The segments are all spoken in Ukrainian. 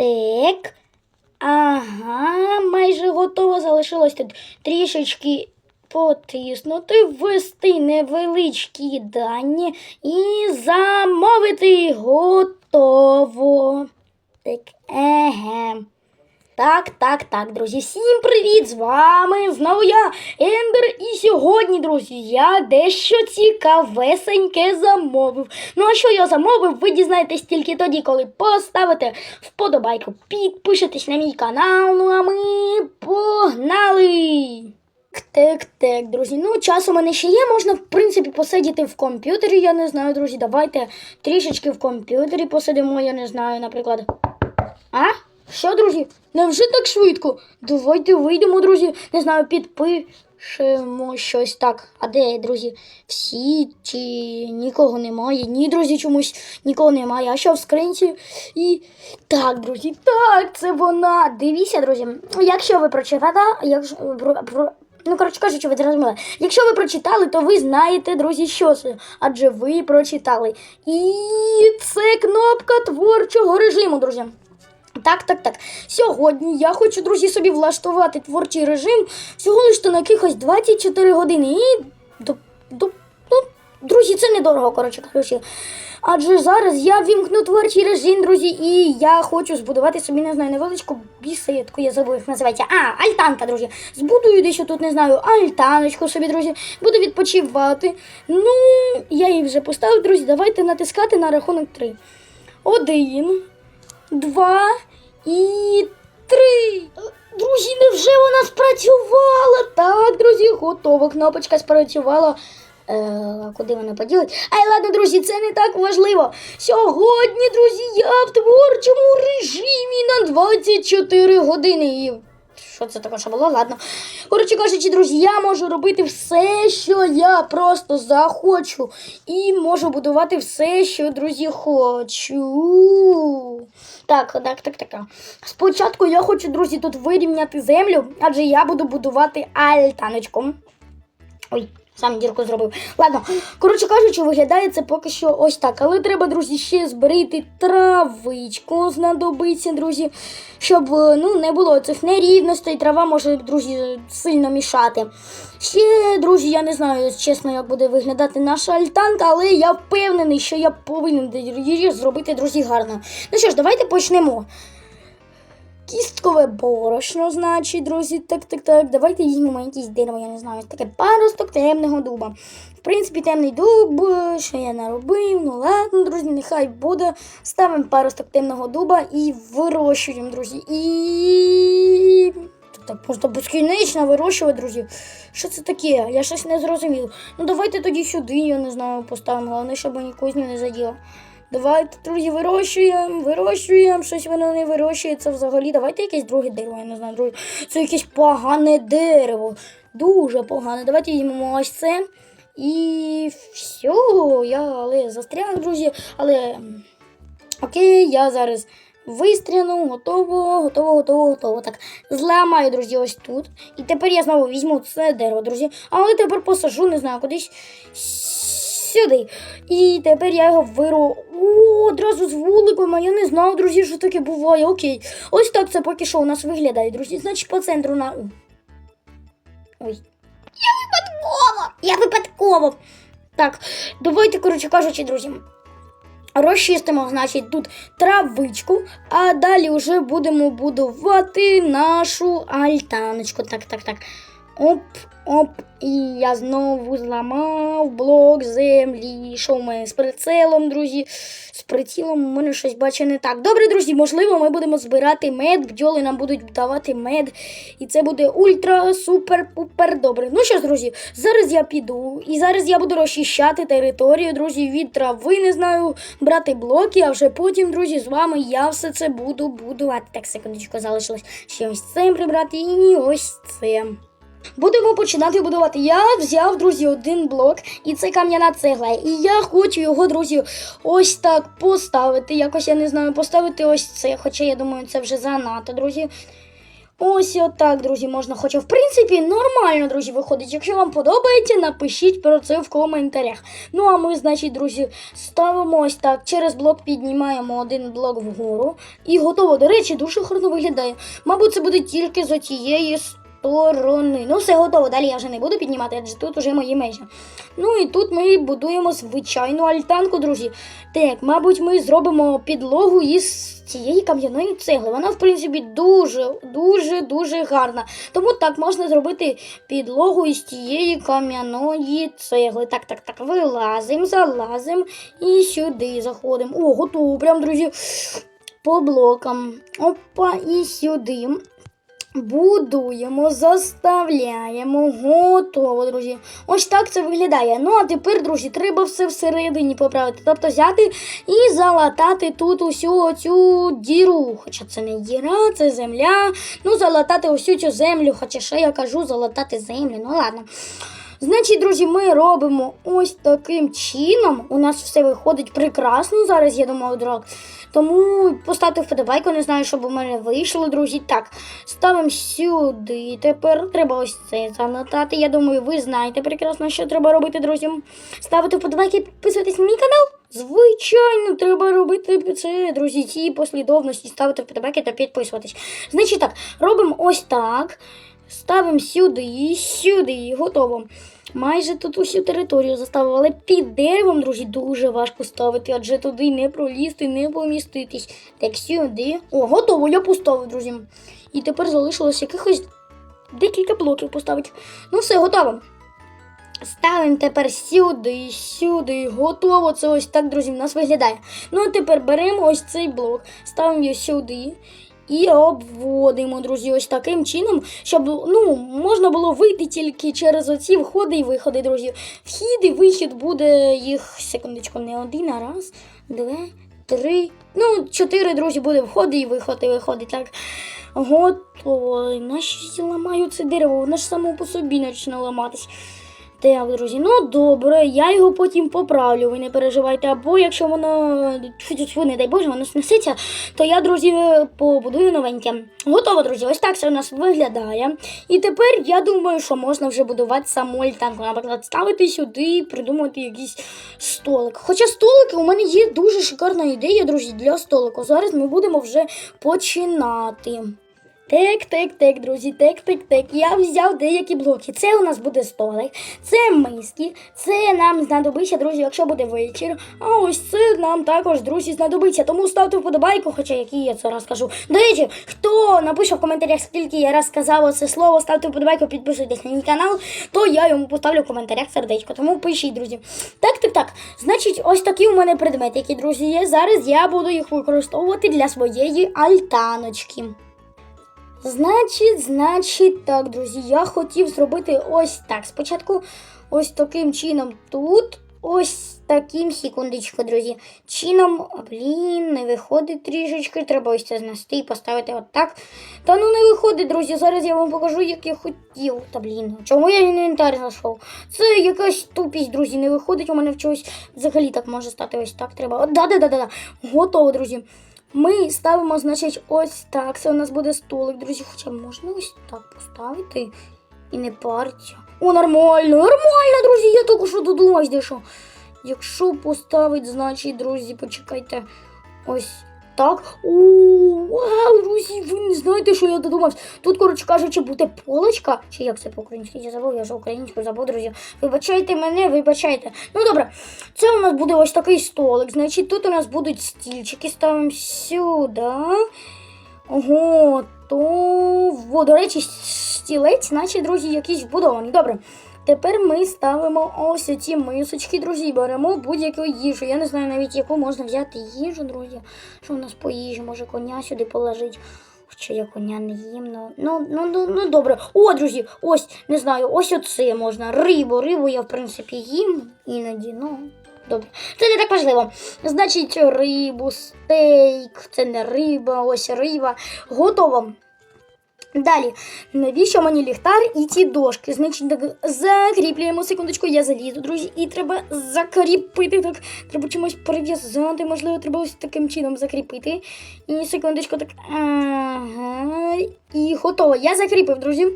Так. Ага, майже готово. Залишилось тут трішечки потиснути, ввести невеличкі дані і замовити готово. Так, еге. Так, так, так, друзі. Всім привіт! З вами знову я, Ендер. І сьогодні, друзі, я дещо цікавесеньке замовив. Ну а що я замовив, ви дізнаєтесь тільки тоді, коли поставите вподобайку, підпишетесь на мій канал. Ну а ми погнали! Так, так, друзі. Ну, час у мене ще є. Можна, в принципі, посидіти в комп'ютері. Я не знаю, друзі. Давайте трішечки в комп'ютері посидимо, я не знаю, наприклад. А? Що, друзі? Невже так швидко? Давайте вийдемо, друзі. Не знаю, підпишемо щось так. А де, друзі? Всі чи нікого немає? Ні, друзі, чомусь нікого немає. А що в скринці? І так, друзі, так, це вона. Дивіться, друзі. Якщо ви прочитали, якщо Ну, коротше кажучи, ви зрозуміли. Якщо ви прочитали, то ви знаєте, друзі, що це. Адже ви прочитали. І це кнопка творчого режиму, друзі. Так, так, так. Сьогодні я хочу, друзі, собі влаштувати творчий режим всього лише на якихось 24 години. І до, до, ну, друзі, це недорого, коротше кажучи. Адже зараз я вімкну творчий режим, друзі, і я хочу збудувати собі, не знаю, невеличку бісидку, я забув, як називається. А, альтанка, друзі. Збудую дещо тут, не знаю, альтаночку собі, друзі. Буду відпочивати. Ну, я її вже поставив, друзі. Давайте натискати на рахунок 3. Один, два і три. Друзі, невже вона спрацювала? Так, друзі, готово. Кнопочка спрацювала. Е, куди вона поділить? Ай, ладно, друзі, це не так важливо. Сьогодні, друзі, я в творчому режимі на 24 години. І що це таке, що було? Ладно. Коротше кажучи, друзі, я можу робити все, що я просто захочу. І можу будувати все, що, друзі, хочу. Так, так, так, так. Спочатку я хочу, друзі, тут вирівняти землю, адже я буду будувати альтаночку. Ой, сам дірку зробив. Ладно, коротше кажучи, виглядає це поки що ось так. Але треба, друзі, ще зберегти травичку, знадобиться, друзі, щоб е, ну, не було цих нерівностей. Трава може, друзі, сильно мішати. Ще, друзі, я не знаю, чесно, як буде виглядати наша альтанка, але я впевнений, що я повинен її зробити, друзі, гарно. Ну що ж, давайте почнемо. Кісткове борошно, значить, друзі. Так, так, так. Давайте візьмемо якесь дерево, я не знаю. Таке паросток темного дуба. В принципі, темний дуб, що я наробив. Ну ладно, друзі, нехай буде. Ставимо паросток темного дуба і вирощуємо, друзі. І. Так просто безкінечно вирощувати, друзі. Що це таке? Я щось не зрозумів. Ну давайте тоді сюди, я не знаю, поставимо. Головне, щоб мені кузню не заділо. Давайте, друзі, вирощуємо, вирощуємо, щось воно не вирощується взагалі. Давайте якесь друге дерево, я не знаю, друзі. Це якесь погане дерево. Дуже погане. Давайте візьмемо ось це. І все, я але застряг, друзі. Але окей, я зараз вистряну, готово, готово, готово, готово. Так, зламаю, друзі, ось тут. І тепер я знову візьму це дерево, друзі. Але тепер посажу, не знаю, кудись сюди. І тепер я його виру. О, одразу з вуликом, а я не знав, друзі, що таке буває. Окей. Ось так це поки що у нас виглядає, друзі. Значить, по центру на. Ой. Я випадково! Я випадково. Так, давайте, коротше кажучи, друзі. Розчистимо, значить, тут травичку, а далі вже будемо будувати нашу альтаночку. Так, так, так. Оп, оп. І я знову зламав блок землі. Що в мене з прицелом, друзі? З прицілом у мене щось бачить не так. Добре, друзі, можливо, ми будемо збирати мед, бджоли нам будуть давати мед. І це буде ультра, супер, пупер добре. Ну що ж, друзі, зараз я піду. І зараз я буду розчищати територію, друзі, від трави, не знаю, брати блоки, а вже потім, друзі, з вами я все це буду будувати. Так, секундочку, залишилось ще ось це прибрати і ось це. Будемо починати будувати. Я взяв, друзі, один блок, і це кам'яна цегла. І я хочу його, друзі, ось так поставити. Якось я не знаю, поставити ось це. Хоча я думаю, це вже занадто, друзі. Ось отак, друзі, можна. Хоча, в принципі, нормально, друзі, виходить. Якщо вам подобається, напишіть про це в коментарях. Ну, а ми, значить, друзі, ставимо ось так. Через блок піднімаємо один блок вгору. І готово. До речі, дуже гарно виглядає. Мабуть, це буде тільки з отієї сторони. Ну, все готово. Далі я вже не буду піднімати, адже тут уже мої межі. Ну і тут ми будуємо звичайну альтанку, друзі. Так, мабуть, ми зробимо підлогу із цієї кам'яної цегли. Вона, в принципі, дуже, дуже, дуже гарна. Тому так можна зробити підлогу із тієї кам'яної цегли. Так, так, так, вилазимо, залазимо і сюди заходимо. О, готово, прям, друзі, по блокам. Опа, і сюди. Будуємо, заставляємо, готово, друзі. Ось так це виглядає. Ну, а тепер, друзі, треба все всередині поправити. Тобто взяти і залатати тут усю цю діру. Хоча це не діра, це земля. Ну, залатати усю цю землю. Хоча ще я кажу, залатати землю. Ну ладно. Значить, друзі, ми робимо ось таким чином. У нас все виходить прекрасно зараз, я думаю, одразу. Тому поставте вподобайку, не знаю, щоб у мене вийшло, друзі. Так, ставимо сюди. Тепер треба ось це залатати. Я думаю, ви знаєте прекрасно, що треба робити, друзі. Ставити вподобайки, підписуйтесь на мій канал. Звичайно, треба робити це, друзі, ці послідовності, ставити вподобайки та підписуватись. Значить так, робимо ось так. Ставимо сюди, сюди, готово. Майже тут усю територію заставив, але під деревом, друзі, дуже важко ставити, адже туди не пролізти, не поміститись. Так, сюди. О, готово, я поставив, друзі. І тепер залишилось якихось декілька блоків поставити. Ну, все, готово. Ставимо тепер сюди, сюди, готово. Це ось так, друзі, в нас виглядає. Ну, а тепер беремо ось цей блок, ставимо його сюди. І обводимо, друзі, ось таким чином, щоб ну, можна було вийти тільки через оці входи і виходи, друзі. Вхід і вихід буде їх, секундочку, не один, а раз, два, три. Ну, чотири, друзі, буде входи і виходи, виходи. Так. Готово. Нащо ламаю це дерево? Воно ж само по собі почне ламатись. Так, друзі, ну добре, я його потім поправлю, ви не переживайте. Або якщо воно тьфу-тьфу, не дай Боже, воно снесеться, то я, друзі, побудую новеньке. Готово, друзі, ось так це у нас виглядає. І тепер я думаю, що можна вже будувати саму альтанку. Наприклад, ставити сюди, і придумати якийсь столик. Хоча столики у мене є дуже шикарна ідея, друзі, для столику. Зараз ми будемо вже починати. Так, так, так, друзі, так, так, так. Я взяв деякі блоки. Це у нас буде столик, це миски, це нам знадобиться, друзі, якщо буде вечір. А ось це нам також, друзі, знадобиться. Тому ставте вподобайку, хоча який я це раз кажу. До хто напише в коментарях, скільки я раз сказала це слово, ставте вподобайку, підписуйтесь на мій канал, то я йому поставлю в коментарях сердечко. Тому пишіть, друзі. Так, так, так. Значить, ось такі у мене предмети, які, друзі, є. Зараз я буду їх використовувати для своєї альтаночки. Значить, значить, так, друзі, я хотів зробити ось так. Спочатку ось таким чином тут. Ось таким, секундочку, друзі. Чином, блін, не виходить трішечки. Треба ось це знести і поставити отак. Та ну не виходить, друзі. Зараз я вам покажу, як я хотів. Та блін, чому я інвентар знайшов? Це якась тупість, друзі, не виходить. У мене в чогось взагалі так може стати. Ось так треба. Да-да-да-да. Готово, друзі. Ми ставимо, значить, ось так. Це у нас буде столик, друзі. Хоча можна ось так поставити і не париться. О, нормально, нормально, друзі. Я тільки що додумав, що. Якщо поставити, значить, друзі, почекайте. Ось так. О, вау, друзі, ви не знаєте, що я додумався. Тут, коротше кажучи, буде полочка. Чи як це по-українськи? Я забув, я вже українську забув, друзі. Вибачайте мене, вибачайте. Ну добре, це у нас буде ось такий столик. Значить, тут у нас будуть стільчики. Ставимо сюди. Готово. До речі, стілець, наче, друзі, якийсь вбудований. Добре. Тепер ми ставимо ось ці мисочки, друзі, беремо будь-яку їжу. Я не знаю навіть, яку можна взяти їжу, друзі. Що у нас по їжі? Може коня сюди положити. Хоча я коня не їм. Ну, ну, ну, ну, ну добре. О, друзі, ось, не знаю, ось оце можна. Рибу. Рибу я, в принципі, їм іноді, ну. Добре. Це не так важливо. Значить, рибу, стейк, це не риба, ось риба. Готово. Далі, навіщо мені ліхтар і ці дошки? Значить, так, закріплюємо секундочку, я залізу, друзі, і треба закріпити. Так, треба чимось прив'язати, можливо, треба ось таким чином закріпити. І секундочку, так. Ага. І готово. Я закріпив, друзі.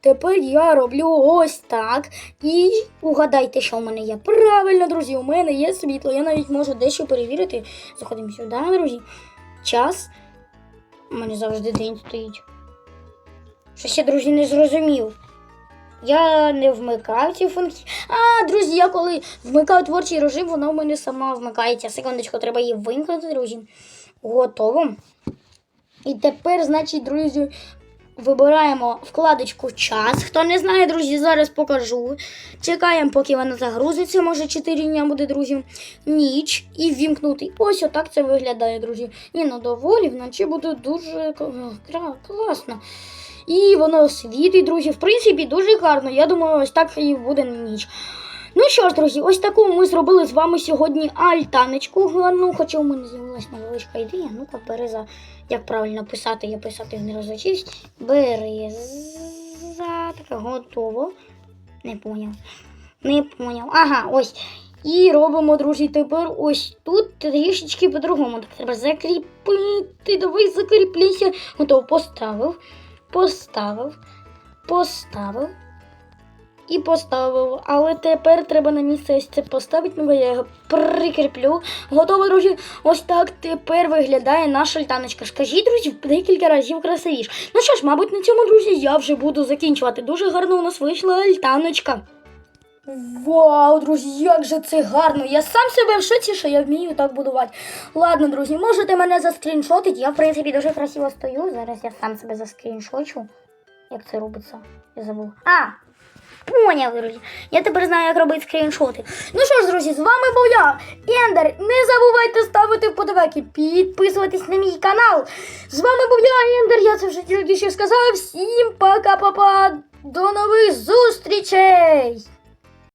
Тепер я роблю ось так. І угадайте, що в мене є. Правильно, друзі, у мене є світло. Я навіть можу дещо перевірити. Заходимо сюди, друзі. Час. У мене завжди день стоїть. Щось я, друзі, не зрозумів. Я не вмикав ці функції. А, друзі, я коли вмикаю творчий режим, вона в мене сама вмикається. Секундочку, треба її вимкнути, друзі. Готово. І тепер, значить, друзі, вибираємо вкладочку час. Хто не знає, друзі, зараз покажу. Чекаємо, поки вона загрузиться, може 4 дня буде, друзі. Ніч і ввімкнути. Ось отак це виглядає, друзі. Ні, ну доволі вночі буде дуже кла- класно. І воно світить, друзі. В принципі, дуже гарно. Я думаю, ось так і буде на ніч. Ну що ж, друзі, ось таку ми зробили з вами сьогодні альтаночку гарну, хоча у мене з'явилася невеличка ідея. Ну-ка, береза, як правильно писати, я писати не розучився. Береза, така готово. Не поняв. Не поняв. Ага, ось. І робимо, друзі, тепер ось тут трішечки по-другому. Так треба закріпити. Давай закріплюйся. Готово, поставив, поставив, поставив і поставив. Але тепер треба на місце ось це поставити, ну я його прикріплю. Готово, друзі. Ось так тепер виглядає наша льтаночка. Скажіть, друзі, декілька разів красивіш. Ну що ж, мабуть, на цьому, друзі, я вже буду закінчувати. Дуже гарно у нас вийшла альтаночка. Вау, друзі, як же це гарно! Я сам себе в шоці, що я вмію так будувати. Ладно, друзі, можете мене заскріншотити. Я, в принципі, дуже красиво стою. Зараз я сам себе заскріншочу. Як це робиться? Я забув. А! Поняв, друзі. Я тепер знаю, як робити скріншоти. Ну що ж, друзі, з вами був я, Ендер. Не забувайте ставити вподобайки, підписуватись на мій канал. З вами був я, Ендер. Я це вже тільки що сказав. Всім пока-папа. До нових зустрічей!